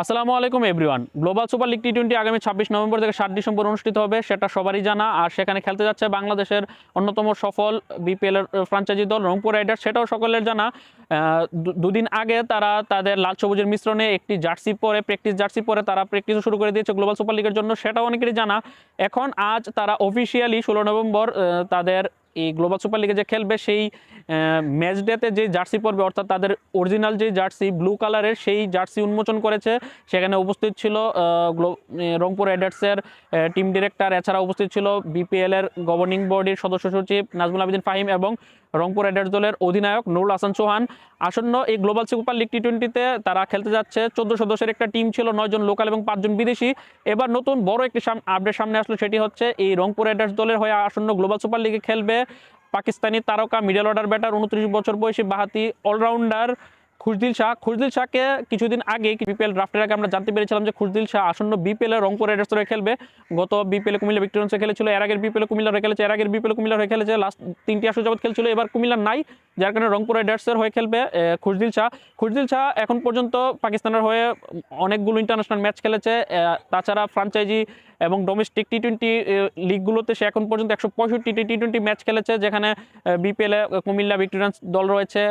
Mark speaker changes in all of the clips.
Speaker 1: আসসালামু আলাইকুম everyone global super league T twenty আগামী ছাব্বিশ নভেম্বর থেকে সাত ডিসেম্বর অনুষ্ঠিত হবে, সেটা সবারই জানা। আর সেখানে খেলতে যাচ্ছে বাংলাদেশের অন্যতম সফল বিপিএল এর ফ্রাঞ্চাইজি দল রংপুর রাইডার্স, সেটাও সকলের জানা। দুদিন আগে তারা তাদের লাল সবুজের মিশ্রণে একটি জার্সি পরে প্র্যাকটিস জার্সি পরে তারা প্র্যাকটিসও শুরু করে দিয়েছে গ্লোবাল সুপার লিগের জন্য, সেটাও অনেকেরই জানা। এখন আজ তারা অফিসিয়ালি ষোলো নভেম্বর তাদের এই গ্লোবাল সুপার লিগে যে খেলবে সেই ম্যাচ ডেতে যে জার্সি পরবে, অর্থাৎ তাদের অরিজিনাল যে জার্সি ব্লু কালারের সেই জার্সি উন্মোচন করেছে। সেখানে উপস্থিত ছিল রংপুর রাইডার্সের টিম ডিরেক্টর এছাড়া উপস্থিত ছিল বিপিএলের গভর্নিং বডির সদস্য সচিব নাজমুল আবেদিন ফাহিম এবং রংপুর রাইডার্স দলের অধিনায়ক নুরুল হাসান চৌহান। আসন্ন এই গ্লোবাল সুপার লিগ টি টোয়েন্টিতে তারা খেলতে যাচ্ছে। চোদ্দ সদস্যের একটা টিম ছিল নয়জন লোকাল এবং পাঁচজন বিদেশি। এবার নতুন বড় একটি আপডেট সামনে আসলো, সেটি হচ্ছে এই রংপুর রাইডার্স দলের হয়ে আসন্ন গ্লোবাল সুপার লিগে খেলবে পাকিস্তানি তারকা মিডল অর্ডার ব্যাটার উনত্রিশ বছর বয়সী বাহাতি অলরাউন্ডার খুশদিল শাহ। খুশদিল শাহকে কিছুদিন আগে বিপিএল ড্রাফটের আগে আমরা জানতে পেরেছিলাম যে খুশদিল শাহ আসন্ন বিপিএল রংপুর রাইডার্স হয়ে খেলবে। গত বিপিএল কুমিল্লা ভিক্টোরিয়ান্সে খেলেছিল, এর আগের বিপিএল কুমিল্লা হয়ে খেলেছে, এর আগের বিপিএল কুমিল্লা হয়ে খেলেছে। লাস্ট তিনটি আসর যাবত খেলছিল, এবার কুমিল্লা নাই। যার কারণে রংপুর রাইডার্সের হয়ে খেলবে খুশদিল শাহ। খুশদিল শাহ এখন পর্যন্ত পাকিস্তানের হয়ে অনেকগুলো ইন্টারন্যাশনাল ম্যাচ খেলেছে তাছাড়া ফ্রাঞ্চাইজি এবং ডোমেস্টিক টি টোয়েন্টি লিগগুলোতে সে এখন পর্যন্ত একশো পঁয়ষট্টি টি টোয়েন্টি ম্যাচ খেলেছে, যেখানে বিপিএলে কুমিল্লা ভিক্টোরিয়ান্স দল রয়েছে,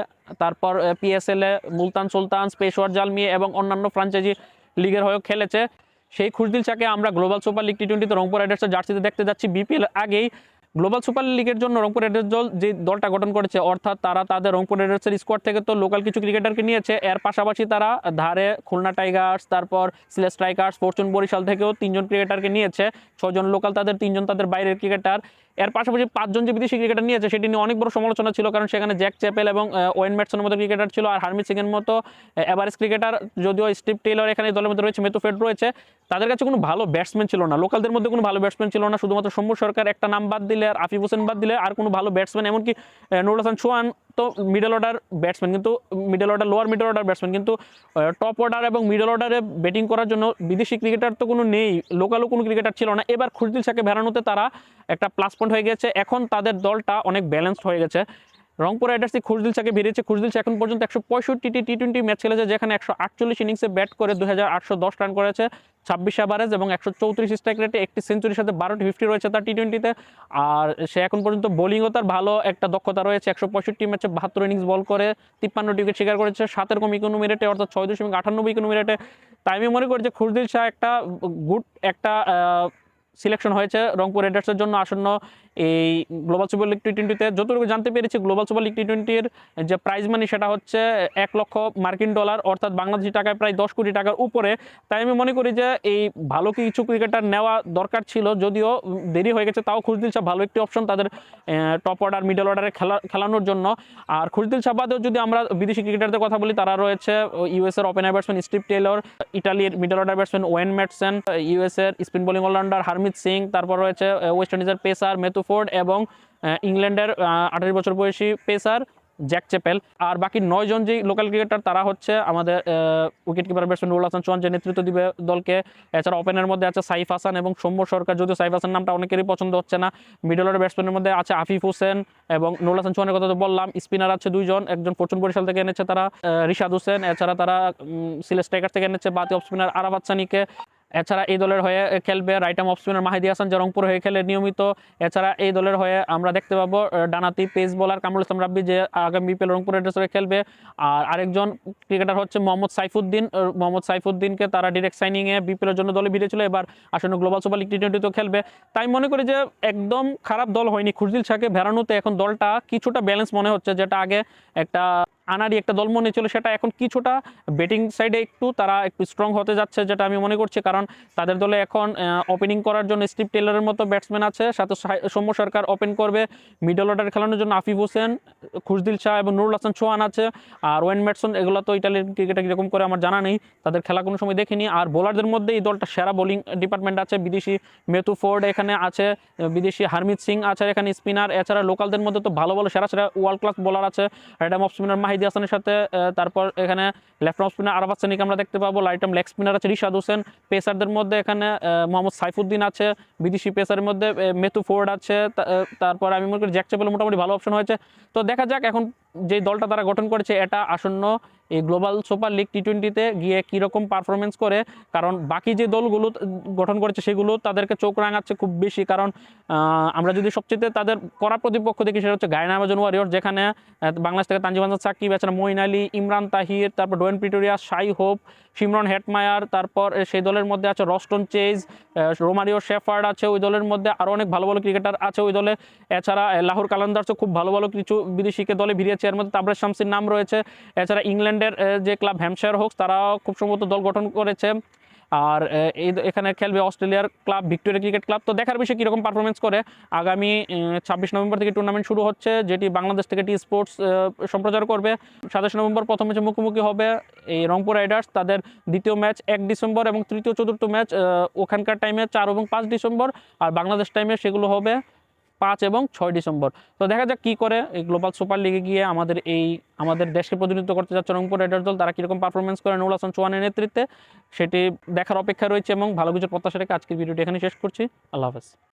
Speaker 1: তারপর পিএসএল মুলতান সুলতান পেশোয়ার জালমি এবং অন্যান্য ফ্রাঞ্চাইজি লিগের হয়েও খেলেছে। সেই খুশদিল চাকে আমরা গ্লোবাল সুপার লিগ টি টোয়েন্টিতে রংপুর রাইডার্সের জার্সিতে দেখতে যাচ্ছি। বিপিএল আগেই গ্লোবাল সুপার লিগের জন্য রংপুর রেডার্স দল যে দলটা গঠন করেছে, অর্থাৎ তারা তাদের রংপুর রেডার্সের স্কোয়াড থেকে তো লোকাল কিছু ক্রিকেটারকে নিয়েছে। এর পাশাপাশি তারা ধারে খুলনা টাইগার্স তারপর সিলেট স্ট্রাইকার্স ফরচুন বরিশাল থেকেও তিনজন ক্রিকেটারকে নিয়েছে। ছজন লোকাল তাদের, তিনজন তাদের বাইরের ক্রিকেটার এর পাশাপাশি পাঁচজন যে বিদেশি ক্রিকেটার নিয়েছে, সেটি নিয়ে অনেক বড় সমালোচনা ছিল, কারণ সেখানে জ্যাক চ্যাপেল এবং ওয়েন ম্যাটসনের মতো ক্রিকেটার ছিল, আর হারমিত সিং এর মতো এভারেজ ক্রিকেটার যদিও স্টিভ টেইলর এখানে দলের মধ্যে রয়েছে, মেতু ফেড রয়েছে, তাদের কাছে কোনো ভালো ব্যাটসম্যান ছিল না। লোকালদের মধ্যে কোনো ভালো ব্যাটসম্যান ছিল না, শুধুমাত্র সৌম্য সরকার, একটা নাম বাদ দিলে আর আফিফ হোসেন বাদ দিলে আর কোনো ভালো ব্যাটসম্যান এমনকি নুরুল হাসান চৌহান তো মিডল অর্ডার ব্যাটসম্যান কিন্তু middle order lower middle order batsman কিন্তু টপ অর্ডার এবং মিডল অর্ডারে ব্যাটিং করার জন্য বিদেশি ক্রিকেটার তো কোনো নেই লোকালও কোনো ক্রিকেটার ছিল না। এবার খুশদিল শাহকে ভেড়ানোতে তারা একটা প্লাস পয়েন্ট হয়ে গেছে। এখন তাদের দলটা অনেক ব্যালেন্সড হয়ে গেছে। রংপুর রাইডার্স খুশদিল শাহকে বেরিয়েছে খুশদিল শাহ এখন পর্যন্ত একশো পঁয়ষট্টি টি টোয়েন্টি ম্যাচ খেলেছে, যেখানে একশো আটচল্লিশ ইনিংসে ব্যাট করে দু হাজার আটশো দশ রান করেছে। ছাব্বিশ অ্যাভারেজ এবং একশো চৌত্রিশ স্ট্রাইক রেটে একটি সেঞ্চুরির সাথে বারোটি ফিফটি রয়েছে তার টি টোয়েন্টিতে আর সে এখন পর্যন্ত বোলিংও তার ভালো একটা দক্ষতা রয়েছে, একশো পঁয়ষট্টি ম্যাচে বাহাত্তর ইনিংস বল করে, তিপ্পান্নটি উইকেট শিকার করেছে, সাতের কম ইকোনমি রেটে অর্থাৎ ছয় দশমিক আটানব্বই ইকোনমি রেটে তাই আমি মনে করি যে খুরদিল শাহ একটা গুড একটা সিলেকশন হয়েছে রংপুর রাইডার্সের জন্য আসন্ন এই গ্লোবাল সুপার লিগ টি টোয়েন্টিতে যতটুকু জানতে পেরেছি গ্লোবাল সুপার লিগ টি টোয়েন্টির যে প্রাইজ মানি সেটা হচ্ছে এক লক্ষ মার্কিন ডলার, অর্থাৎ বাংলাদেশি টাকায় প্রায় দশ কোটি টাকার উপরে। তাই আমি মনে করি যে এই ভালো কিছু ক্রিকেটার নেওয়া দরকার ছিল, যদিও দেরি হয়ে গেছে, তাও খুশদিল শাহ ভালো একটি অপশন তাদের টপ অর্ডার মিডল অর্ডারে খেলা, খেলানোর জন্য। আর খুশদিল শাহ বাদেও যদি আমরা বিদেশি ক্রিকেটারদের কথা বলি, তারা রয়েছে ইউএস এর ওপেনার ব্যাটসম্যান স্টিভ টেলর ইটালির middle order batsman Wayne Matson US এর spin bowling allrounder Harmeet Singh, তারপর রয়েছে ওয়েস্ট ইন্ডিজের পেসার মেথুফোর্ড এবং ইংল্যান্ডের আঠাশ বছর বয়সী পেসার জ্যাক চেপেল আর বাকি নয় জন যে লোকাল ক্রিকেটার তারা হচ্ছে আমাদের wicket keeper batsman Nurul Hasan Chauhan, যে নেতৃত্ব দিবে দলকে। এছাড়া ওপেনের মধ্যে আছে সাইফ হাসান এবং সৌম্য সরকার। যদিও সাইফ হাসান নামটা অনেকেরই পছন্দ হচ্ছে না মিডল অর্ডার ব্যাটসম্যানের মধ্যে আছে আফিফ হোসেন এবং নুরুল হাসান চৌহানের কথা তো বললাম। স্পিনার আছে দুইজন, একজন ফরচুন বরিশাল থেকে এনেছে তারা রিশাদ হোসেন। এছাড়া তারা সিলেট স্ট্রাইকার থেকে এনেছে বাতি অফ স্পিনার সানিকে। এছাড়া এই দলের হয়ে খেলবে right arm off spinner Mahedi Hasan, যে রংপুর হয়ে খেলে নিয়মিত। এছাড়া এই দলের হয়ে আমরা দেখতে পাবো ডানাতি পেস বোলার কামরুল ইসলাম রাব্বি, যে আগামী বিপিএল রংপুর রাইডার্স হয়ে খেলবে। আর আরেকজন ক্রিকেটার হচ্ছে মোহাম্মদ সাইফুদ্দিন মোহাম্মদ সাইফুদ্দিনকে তারা ডিরেক্ট সাইনিং এ বিপিএল জন্য দলে ভিড়েছিল। এবার আসন্ন গ্লোবাল সুপার লিগ টি টোয়েন্টিতেও খেলবে। তাই মনে করি যে একদম খারাপ দল হয়নি। খুশদিল শাহকে ভেড়ানোতে এখন দলটা কিছুটা ব্যালেন্স মনে হচ্ছে, যেটা আগে একটা আনারি একটা দল মনে ছিল, সেটা এখন কিছুটা ব্যাটিং সাইডে একটু তারা একটু স্ট্রং হতে যাচ্ছে, যেটা আমি মনে করছি। কারণ তাদের দলে এখন ওপেনিং করার জন্য স্টিভ টেলরের মতো ব্যাটসম্যান আছে, সাথে সৌম্য সরকার ওপেন করবে। মিডল অর্ডার খেলানোর জন্য আফিফ হোসেন, খুশদিল শাহ এবং নুরুল হাসান চৌহান আছে। আর ওয়েন ম্যাটসন, এগুলো তো ইটালির ক্রিকেটে কীরকম করে আমার জানা নেই, তাদের খেলা কোনো সময় দেখিনি। আর বোলারদের মধ্যে এই দলটা সেরা বোলিং ডিপার্টমেন্ট আছে। বিদেশি মেথু ফোর্ড এখানে আছে, বিদেশি হারমিত সিং আছে এখানে স্পিনার এছাড়া লোকালদের মধ্যে তো ভালো ভালো সেরা সেরা ওয়ার্ল্ড ক্লাস বোলার আছে। রাইডাম অফ স্পিনার মাহিদি হাসানের সাথে তারপর এখানে লেফট অফ স্পিনার আরাফাত সানিকে আমরা দেখতে পাবো রাইট আর্ম লেগ স্পিনার আছে রিশাদ হোসেন, পেসারদের মধ্যে এখানে মোহাম্মদ সাইফুদ্দিন আছে, বিদেশি পেসারের মধ্যে মেতু ফোর্ড আছে তারপর আমি মনে করি জ্যাক চেপেল মোটামুটি ভালো অপশন হয়েছে। তো দেখা যাক, এখন যে দলটা তারা গঠন করেছে, এটা আসন্ন এই গ্লোবাল সুপার লিগ টি টোয়েন্টিতে গিয়ে কীরকম পারফরমেন্স করে? কারণ বাকি যে দলগুলো গঠন করেছে, সেগুলো তাদেরকে চোখ রাঙাচ্ছে খুব বেশি। কারণ আমরা যদি সবচেয়ে তাদের করা প্রতিপক্ষ দেখি, সেটা হচ্ছে গায়না আমাজন ওয়ারিয়র যেখানে বাংলাদেশ থেকে তানজিম আনসার সাকিব, এছাড়া মইন আলী, ইমরান তাহির, তারপর ডোয়েন পিটোরিয়া সাই হোপ সিমরন হেটমায়ার, তারপর সেই দলের মধ্যে আছে রস্টন চেজ রোমারিও শেফার্ড আছে ওই দলের মধ্যে আরও অনেক ভালো ভালো ক্রিকেটার আছে ওই দলে। এছাড়া লাহোর কালান্দার্সও খুব ভালো ভালো কিছু বিদেশিকে দলে ভিড়িয়েছে। এর মধ্যে তাবরেজ শামসির নাম রয়েছে। এছাড়া ইংল্যান্ডের যে ক্লাব হ্যামশায়ার হোকস তারাও খুব সম্ভবত দল গঠন করেছে। আর এই এখানে খেলবে অস্ট্রেলিয়ার ক্লাব ভিক্টোরিয়া ক্রিকেট ক্লাব। তো দেখার বিষয়ে কীরকম পারফরমেন্স করে? আগামী ছাব্বিশ নভেম্বর থেকে টুর্নামেন্ট শুরু হচ্ছে, যেটি বাংলাদেশ থেকে টি স্পোর্টস সম্প্রচার করবে। সাতাশ নভেম্বর প্রথম ম্যাচে মুখোমুখি হবে এই রংপুর রাইডার্স। তাদের দ্বিতীয় ম্যাচ এক ডিসেম্বর এবং তৃতীয় চতুর্থ ম্যাচ ওখানকার টাইমে চার এবং পাঁচ ডিসেম্বর। আর বাংলাদেশ টাইমে সেগুলো হবে পাঁচ এবং ছয় ডিসেম্বর। তো দেখা যাক কী করে এই গ্লোবাল সুপার লিগে গিয়ে আমাদের এই, আমাদের দেশকে প্রতিনিধিত্ব করতে যাচ্ছে রংপুর রাইডার্স দল। তারা কীরকম পারফরমেন্স করে নুল হাসান চৌহানের নেতৃত্বে, সেটি দেখার অপেক্ষা রয়েছে এবং ভালো কিছুর প্রত্যাশা রেখে আজকের ভিডিওটি এখানে শেষ করছি। আল্লাহ হাফেজ।